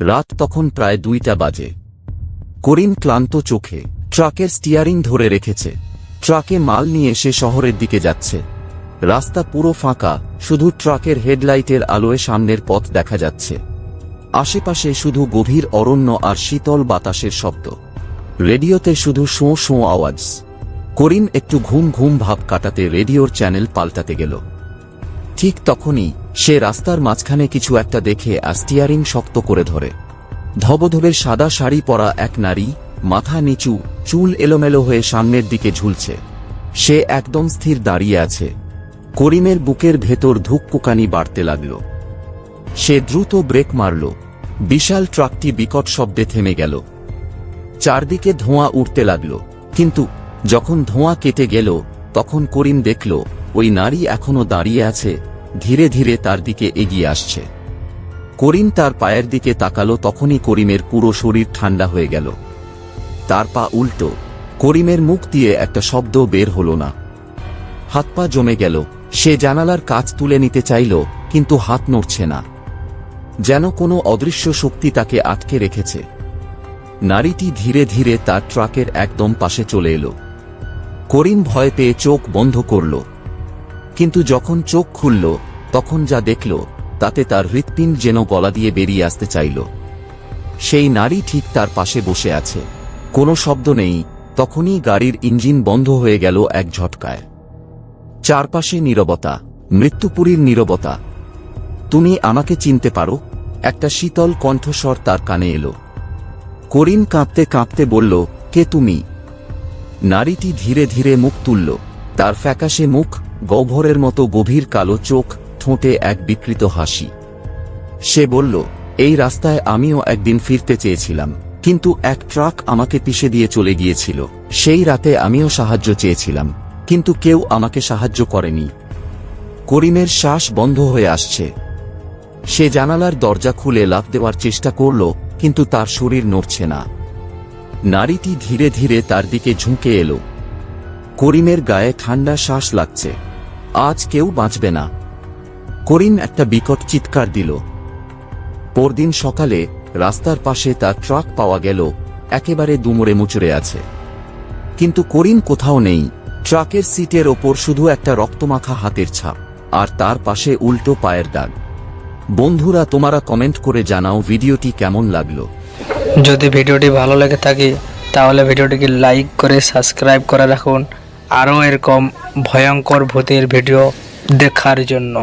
রাত তখন প্রায় দুইটা বাজে। করিম ক্লান্ত চোখে ট্রাকের স্টিয়ারিং ধরে রেখেছে। ট্রাকে মাল নিয়ে সে শহরের দিকে যাচ্ছে। রাস্তা পুরো ফাঁকা, শুধু ট্রাকের হেডলাইটের আলোয় সামনের পথ দেখা যাচ্ছে। আশেপাশে শুধু গভীর অরণ্য আর শীতল বাতাসের শব্দ। রেডিওতে শুধু শোঁ শোঁ আওয়াজ। করিম একটু ঘুম ঘুম ভাব কাটাতে রেডিওর চ্যানেল পাল্টাতে গেল। ঠিক তখনই সে রাস্তার মাঝখানে কিছু একটা দেখে আর স্টিয়ারিং শক্ত করে ধরে। ধবধবের সাদা শাড়ি পরা এক নারী মাথা নিচু, চুল এলোমেলো হয়ে সামনের দিকে ঝুলছে। সে একদম স্থির দাঁড়িয়ে আছে। করিমের বুকের ভেতর ধুকপুকানি বাড়তে লাগল। সে দ্রুত ব্রেক মারল। বিশাল ট্রাকটি বিকট শব্দে থেমে গেল। চারদিকে ধোঁয়া উঠতে লাগল। কিন্তু যখন ধোঁয়া কেটে গেল, তখন করিম দেখল ওই নারী এখনও দাঁড়িয়ে আছে, ধীরে ধীরে তার দিকে এগিয়ে আসছে। করিম তার পায়ের দিকে তাকালো তখনই করিমের পুরো শরীর ঠান্ডা হয়ে গেল। তার পা উল্টো, করিমের মুখ দিয়ে একটা শব্দ বের হলো না। হাত পা জমে গেল, সে জানালার কাজ তুলে নিতে চাইল, কিন্তু হাত নড়ছে না। যেন কোনো অদৃশ্য শক্তি তাকে আটকে রেখেছে। নারীটি ধীরে ধীরে তার ট্রাকের একদম পাশে চলে এলো। করিম ভয় পেয়ে চোখ বন্ধ করল। কিন্তু যখন চোখ খুলল, তখন যা দেখল, তাতে তার হৃৎপিণ্ড যেন গলা দিয়ে বেরিয়ে আসতে চাইল। সেই নারী ঠিক তার পাশে বসে আছে। কোনো শব্দ নেই, তখনই গাড়ির ইঞ্জিন বন্ধ হয়ে গেল এক ঝটকায়। চারপাশে নীরবতা, মৃত্যুপুরীর নীরবতা। তুমি আমাকে চিনতে পারো? একটা শীতল কণ্ঠস্বর তার কানে এলো। করিম কাঁপতে কাঁপতে বলল, কে তুমি? নারীটি ধীরে ধীরে মুখ তুলল। তার ফ্যাকাশে মুখ গহ্বরের মতো গভীর কালো চোখ ঠোঁটে এক বিকৃত হাসি। সে বলল, এই রাস্তায় আমিও একদিন ফিরতে চেয়েছিলাম, কিন্তু এক ট্রাক আমাকে পিষে দিয়ে চলে গিয়েছিল। সেই রাতে আমিও সাহায্য চেয়েছিলাম, কিন্তু কেউ আমাকে সাহায্য করেনি। করিমের শ্বাস বন্ধ হয়ে আসছে। সে জানালার দরজা খুলে লাফ দেওয়ার চেষ্টা করল, কিন্তু তার শরীর নড়ছে না। নারীটি ধীরে ধীরে তার দিকে ঝুঁকে এলো। করিমের গায়ে ঠান্ডা শ্বাস লাগছে। আজ কেউ বাঁচবে না। করিম একটা বিকট চিৎকার দিল। পরদিন সকালে রাস্তার পাশে তার ট্রাক পাওয়া গেল, একেবারে দুমড়ে মুচড়ে আছে। কিন্তু করিম কোথাও নেই। ট্রাকের সিটের ওপর শুধু একটা রক্তমাখা হাতের ছাপ, আর তার পাশে উল্টো পায়ের দাগ। বন্ধুরা, তোমারা কমেন্ট করে জানাও ভিডিওটি কেমন লাগল। যদি ভিডিওটি ভালো লেগে থাকে, তাহলে ভিডিওটিকে লাইক করে সাবস্ক্রাইব করে রাখুন। আরও এরকম ভয়ঙ্কর ভূতের ভিডিও দেখার জন্য।